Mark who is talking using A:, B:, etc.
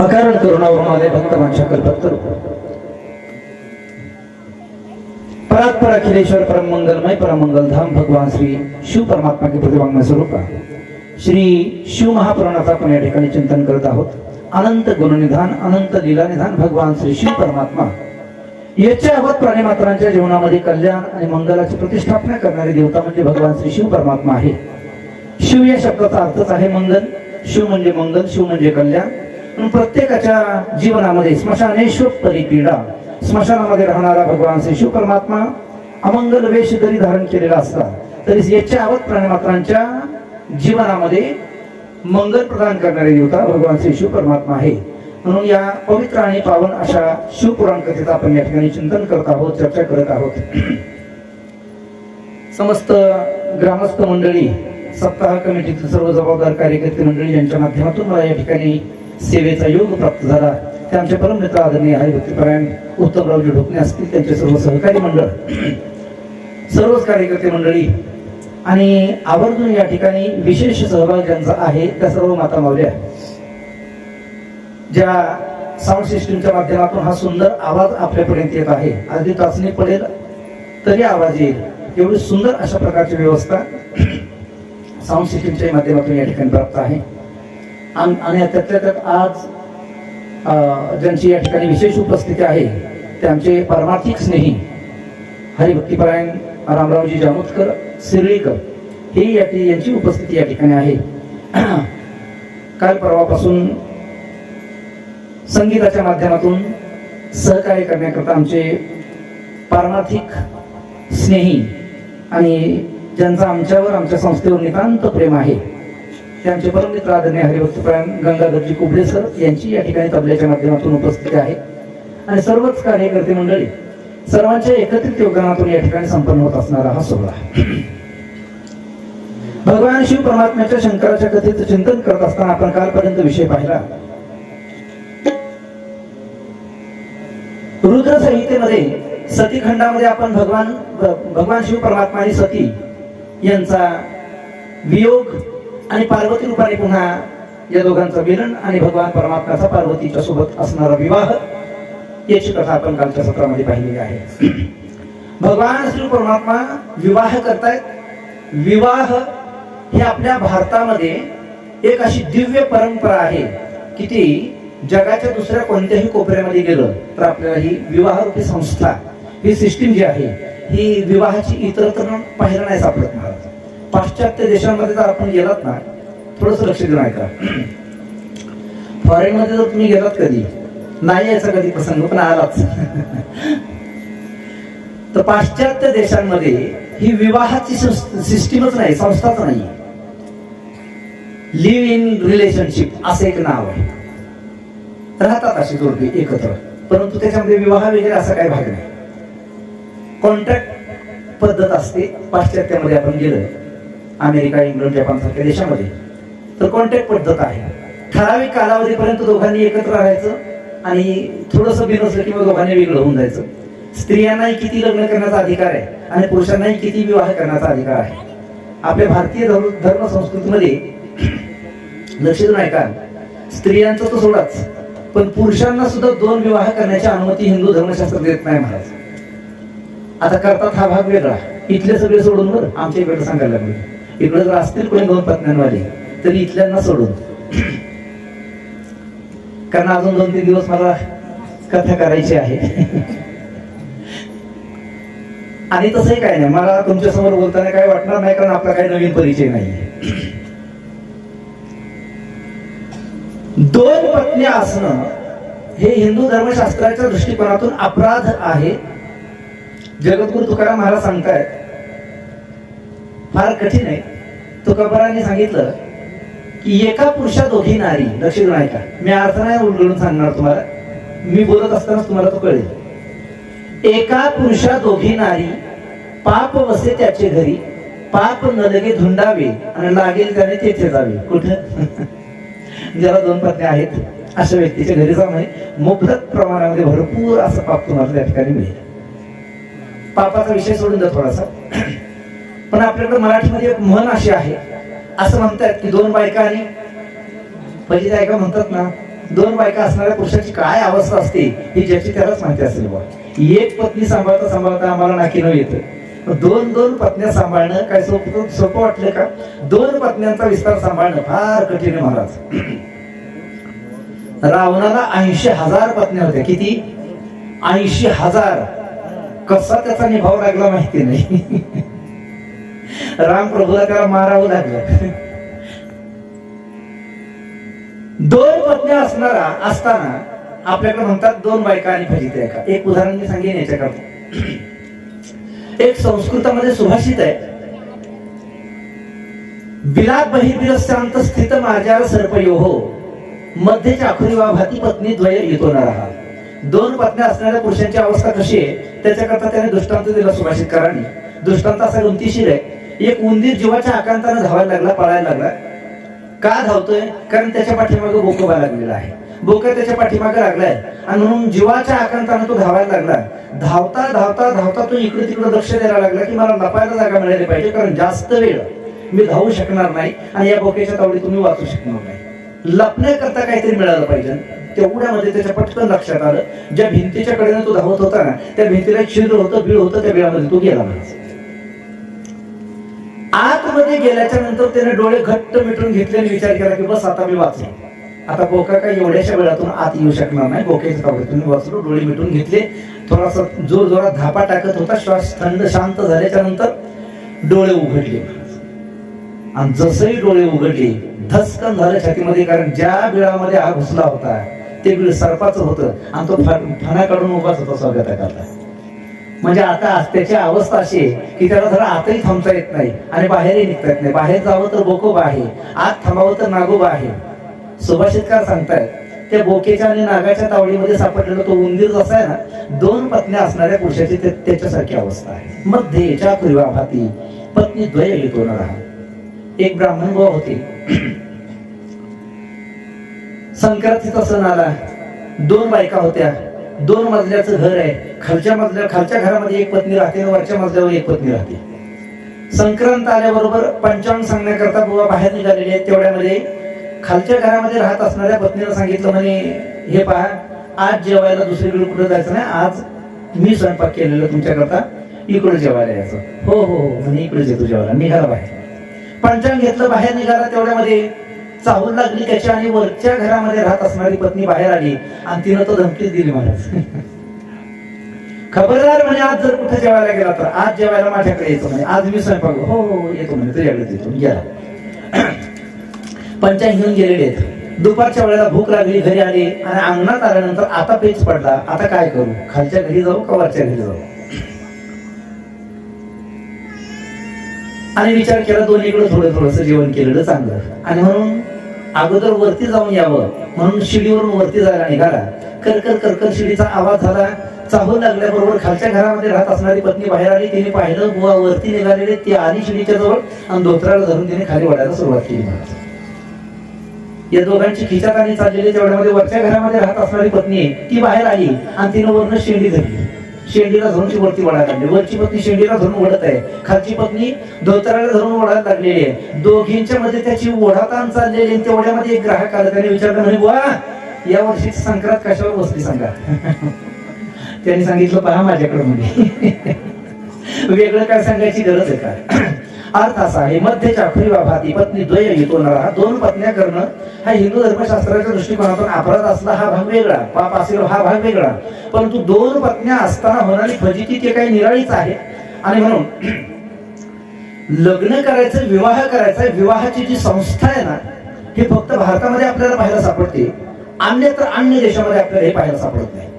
A: अकारण करुणावरून आले भक्त माझ्या भक्त परात परात्पर अखिलेश्वर परम मंगलमय परम मंगल धाम भगवान श्री शिव परमात्मा के प्रतिभांग स्वरूप. श्री शिव महापुराणाचा आपण या ठिकाणी चिंतन करत आहोत. अनंत गुणनिधान अनंत लीला निधान भगवान श्री शिव परमात्मा. याच्या अवध प्राणीमात्रांच्या जीवनामध्ये कल्याण आणि मंगलाची प्रतिष्ठापना करणारी देवता म्हणजे भगवान श्री शिव परमात्मा आहे. शिव या शब्दाचा अर्थच आहे मंगल. शिव म्हणजे मंगल शिव म्हणजे कल्याण. प्रत्येकाच्या जीवनामध्ये स्मशानेश्वर परिपीडा. स्मशानामध्ये राहणारा भगवान श्री शिव परमात्मा अमंगल वेश जरी धारण केलेला असला तरी याच्या आवत प्राणीमात्रांच्या जीवनामध्ये मंगल प्रदान करणारे देवता भगवान श्री शिव परमात्मा आहे. म्हणून या पवित्र आणि पावन अशा शिवपुराण कथेचा आपण या ठिकाणी चिंतन करत आहोत चर्चा करत आहोत. समस्त ग्रामस्थ मंडळी सप्ताह कमिटीचे सर्व जबाबदार कार्यकर्ते मंडळी यांच्या माध्यमातून मला या ठिकाणी सेवेचा योग प्राप्त झाला. ते आमचे परममित्र आदरणीय हरिभक्तीपरायण उत्तमरावजी ढोकणे असतील त्यांचे सर्व सहकारी मंडळ सर्वच कार्यकर्ते मंडळी आणि आवर्जून या ठिकाणी विशेष सहभाग ज्यांचा आहे त्या सर्व माता मावल्या ज्या साऊंड सिस्टीमच्या माध्यमातून हा सुंदर आवाज आपल्यापर्यंत येत आहे. अगदी चाचणी पडेल तरी आवाज येईल. एवढी सुंदर अशा प्रकारची व्यवस्था साऊंड सिस्टीमच्या माध्यमातून या ठिकाणी प्राप्त आहे. आणि त्यातल्या त्यात आज ज्यांची या ठिकाणी विशेष उपस्थिती आहे ते आमचे परमार्थिक स्नेही हरिभक्तीपरायण रामरावजी जामोदकर सिरळीकर हे या यांची उपस्थिती या ठिकाणी आहे. काल परवापासून संगीताच्या माध्यमातून सहकार्य करण्याकरता आमचे पारमार्थिक स्नेही आणि ज्यांचा आमच्यावर आमच्या संस्थेवर नितांत प्रेम आहे त्यांचे परममित्र आदरणीय हरिभक्तप्राण गंगाधरजी कुबडे सर यांची या ठिकाणी तबल्याच्या माध्यमातून उपस्थिती आहे. आणि सर्वच कार्यकर्ते मंडळी सर्वांच्या एकत्रित योगदानातून या ठिकाणी संपन्न होत असणारा हा सोहळा भगवान शिव परमात्म्याच्या शंकराच्या कथेचं चिंतन करत असताना आपण कालपर्यंत विषय पाहिला. रुद्र संहितेमध्ये सतीखंडामध्ये आपण भगवान भगवान शिव परमात्मा आणि सती यांचा वियोग आणि पार्वती रूपाने पुन्हा या दोघांचं मिलन आणि भगवान परमात्म्याचा पार्वतीच्या सोबत असणारा विवाह याची कथा आपण कालच्या सत्रामध्ये पाहिलेली आहे. भगवान श्री परमात्मा विवाह करतायत. विवाह हे आपल्या भारतामध्ये एक अशी दिव्य परंपरा आहे की ती जगाच्या दुसऱ्या कोणत्याही कोपऱ्यामध्ये गेलं तर आपल्याला ही विवाहरूपी संस्था ही सिस्टीम जी आहे ही विवाहाची इतरत्र पाहायला नाही सापडत महाराज. पाश्चात्य देशांमध्ये जर आपण गेलात ना थोडंसं लक्ष देऊन ऐका. फॉरेनमध्ये जर तुम्ही गेलात कधी नाही यायचा कधी प्रसंग पण आलाच तर पाश्चात्य देशांमध्ये ही विवाहाची सिस्टीमच नाही संस्थाच नाही. लिव्ह इन रिलेशनशिप असं एक नाव आहे. राहतात अशी जोडपी एकत्र परंतु त्याच्यामध्ये विवाह वगैरे असा काही भाग नाही. कॉन्ट्रॅक्ट पद्धत असते पाश्चात्यामध्ये आपण गेलं अमेरिका इंग्लंड जपान सारख्या देशामध्ये. तर कॉन्टॅक्ट पद्धत आहे. ठराविक कालावधीपर्यंत दोघांनी एकत्र राहायचं आणि थोडंसं बिनसलं असलं किंवा दोघांनी वेगळं होऊन जायचं. स्त्रियांनाही किती लग्न करण्याचा अधिकार आहे आणि पुरुषांनाही किती विवाह करण्याचा अधिकार आहे? आपल्या भारतीय धर्म धर्म संस्कृतीमध्ये लक्ष देऊन ऐका. स्त्रियांचं तर सोडाच पण पुरुषांना सुद्धा दोन विवाह करण्याची अनुमती हिंदू धर्मशास्त्र देत नाही महाराज. आता करतात हा भाग वेगळा. इथले सगळे सोडून बर आमच्या इकडे सांगायला लागले. इकडे जर असतील कोणी दोन पत्न्यांवाले तरी इथल्यांना सोडून. कारण अजून दोन तीन दिवस मला कथा करायची आहे. आणि तसंही काय नाही. मला तुमच्यासमोर बोलताना काय वाटणार नाही कारण आपला काही नवीन परिचय नाही. दोन पत्नी असणं हे हिंदू धर्मशास्त्राच्या दृष्टिकोनातून अपराध आहे. जगद्गुरु तुकाराम महाराज सांगतायत फार कठीण आहे. तुकारामांनी सांगितलं की एका पुरुषा दोघी नारी लक्ष देऊन ऐका मी अर्थ नाही उलगडून सांगणार तुम्हाला. मी बोलत असतानाच तुम्हाला तो कळेल. एका पुरुषा दोघी नारी पाप वसे त्याचे घरी पाप न लगे धुंडावे आणि लागेल त्याने तेथे जावे. कुठं? ज्याला दोन पत्नी आहेत अशा व्यक्तीच्या घरी जाऊ नये मुबलक प्रमाणामध्ये भरपूर असं पाप तुम्हाला त्या ठिकाणी मिळेल. पापाचा विषय सोडून जा थोडासा. पण आपल्याकडे मराठीमध्ये एक म्हण अशी आहे. असं म्हणतात की दोन बायका आणि पहिली जायका म्हणतात ना दोन बायका असणाऱ्या पुरुषाची काय अवस्था असते ही ज्याची त्यालाच माहिती असेल बा एक पत्नी सांभाळता सांभाळता आम्हाला नाकी न येतं. दोन दोन पत्न्या सांभाळणं काय सोपं सोपं वाटलं का? दोन पत्न्यांचा विस्तार सांभाळणं फार कठीण आहे महाराज. रावणाला ऐंशी हजार पत्न्या होत्या. किती? ऐंशी हजार. कसा त्याचा निभाव लागला माहिती नाही. राम प्रभूला त्याला मारावं लागलं. दोन पत्न्या असणारा असताना आपल्याकडे म्हणतात दोन बायका आणि फजित एका एक उदाहरण मी सांगेन याच्याकरता एक संस्कृतामध्ये सुभाषित आहे. बिला बहिर्बिरस्तांत स्थित माझ्या सर्पयो हो मध्ये चाखुरी वा भाती पत्नी द्वय येतो न राहा दोन पत्न्या असणाऱ्या पुरुषांची अवस्था कशी आहे? त्याच्याकरता त्याने दृष्टांत दिला सुभाषितकारांनी दृष्टांत असा गमतीशीर आहे. एक उंदीर जीवाच्या आकांतानं धावायला लागला पळायला लागला. का धावतोय? कारण त्याच्या पाठीमागे बोकोबा लागलेला आहे. बोका त्याच्या पाठीमागे लागलाय. आणि म्हणून जीवाच्या आकांतानं तो धावायला लागला. धावता धावता धावता तो इकडे तिकडे लक्ष द्यायला लागला की मला लपायला जागा मिळाली पाहिजे कारण जास्त वेळ मी धावू शकणार नाही आणि या बोक्याच्या तावडी तुम्ही वाचू शकणार नाही. लपण्याकरता काहीतरी मिळालं पाहिजे. तेवढ्यामध्ये त्याच्या पटकन लक्षात आलं. ज्या भिंतीच्या कडेनं तो धावत होता ना त्या भिंतीला छिद्र होतं बीळ होतं त्या बिळामध्ये तो गेला म्हणजे आतमध्ये गेल्याच्यानंतर त्याने डोळे घट्ट मिटून घेतले आणि विचार केला की बस आता मी वाचलो. आता बोका काय एवढ्याशा वेळातून आत येऊ शकणार नाही. बोक्याच्या तावडीतून तुम्ही वाचलो डोळे मिटून घेतले. थोडासा जोर जोरात धापा टाकत होता. श्वास थंड शांत झाल्याच्यानंतर डोळे उघडले. आणि जसही डोळे उघडले धस्कन झालं छातीमध्ये कारण ज्या बिळामध्ये हा घुसला होता ते बिळ सर्पाचं होतं. आणि तो फणा काढून उभाच होता स्वागताकरता म्हणजे आता त्याची अवस्था अशी आहे की त्याला जरा आतही थांबता येत नाही आणि बाहेरही निघता येत नाही. बाहेर जावं तर बोकोबा आहे आत थांबावं तर नागोबा आहे. सुभाषितकार सांगतायत त्या बोकेच्या आणि नागाच्या तावडीमध्ये सापडलेला तो उंदीर जसा आहे ना दोन पत्न्या असणाऱ्या पुरुषाची त्याच्यासारखी अवस्था आहे. मध्ये चाकुरीवा भाती पत्नी द्वय येतो न राहा एक ब्राह्मण भाऊ होते. संक्रांतीचा सण आला दोन बायका होत्या दोन मजल्याचं घर आहे. खालच्या मजल्या खालच्या घरामध्ये एक पत्नी राहते वरच्या मजल्यावर एक पत्नी राहते. संक्रांत आल्याबरोबर पंचांग सांगण्याकरता बुवा बाहेर निघालेले आहेत. तेवढ्यामध्ये खालच्या घरामध्ये राहत असणाऱ्या पत्नीला सांगितलं म्हणे हे पहा आज जेवायला दुसरीकडे कुठं जायचं नाही. आज मी स्वयंपाक केलेलं तुमच्याकरता इकडे जेवायला यायचं. हो हो हो म्हणे इकडे येतो जेवायला. निघाला बाहेर पंचांग घेतलं बाहेर निघाला. तेवढ्यामध्ये चाहूल लागली त्याच्या आणि वरच्या घरामध्ये राहत असणारी पत्नी बाहेर आली आणि तिनं तो धमकीच दिली महाराज खबरदार म्हणजे आज जर कुठे जेवायला गेला तर आज जेवायला माझ्याकडे येतो म्हणजे आज मी स्वयंपाक हो हो, हो येतो म्हणे. तुझ्याकडे येतो गेला पंचायत घेऊन गेलेले आहेत. दुपारच्या वेळेला भूक लागली घरी आली आणि अंगणात आल्यानंतर आता पेच पडला. आता काय करू? खालच्या घरी जाऊ का वरच्या घरी जाऊ? आणि विचार केला दोन्हीकडे थोडं थोडस जेवण केलेलं चांगलं. आणि म्हणून अगोदर वरती जाऊन यावं. म्हणून शिडीवरून वरती जायला निघाला. करकर करकर शिडीचा आवाज झाला. चाहू लागल्याबरोबर खालच्या घरामध्ये राहत असणारी पत्नी बाहेर आली. तिने पाहिलं बुवा वरती निघालेले ती आली शिडीच्या जवळ आणि धोत्राला धरून तिने खाली वाढायला सुरुवात केली. या दोघांची खिचातानी चाललेली तेवढ्यामध्ये वरच्या घरामध्ये राहत असणारी पत्नी ती बाहेर आली आणि तिने वरून शेंडी धरली. शेंडीला धरून ती वरती वडायला लागली. वरची पत्नी शेंडीला धरून ओढत आहे. खालची पत्नी धोतराला धरून ओढायला लागलेली आहे. दोघींच्या मध्ये त्याची ओढाताण चाललेली तेवढ्यामध्ये एक ग्राहक आला. त्याने विचारलं म्हणे बुवा या वर्षी संक्रांत कशावर बसली सांगा? त्यांनी सांगितलं पहा माझ्याकडे म्हणजे वेगळं काय सांगायची गरज आहे का? अर्थ असा आहे मध्य चाखरी वा भाती पत्नी द्वय येतो ना दोन पत्न्या करणं हा हिंदू धर्मशास्त्राच्या दृष्टिकोनातून अपराध असला हा भाग वेगळा पाप असेल हा भाग वेगळा. परंतु दोन पत्न्या असताना होणारी फजिती ते काही निराळीच आहे. आणि म्हणून लग्न करायचं विवाह करायचा विवाहाची जी संस्था आहे ना ही फक्त भारतामध्ये आपल्याला पाहायला सापडते. अन्यत्र अन्य देशामध्ये आपल्याला हे पाहायला सापडत नाही.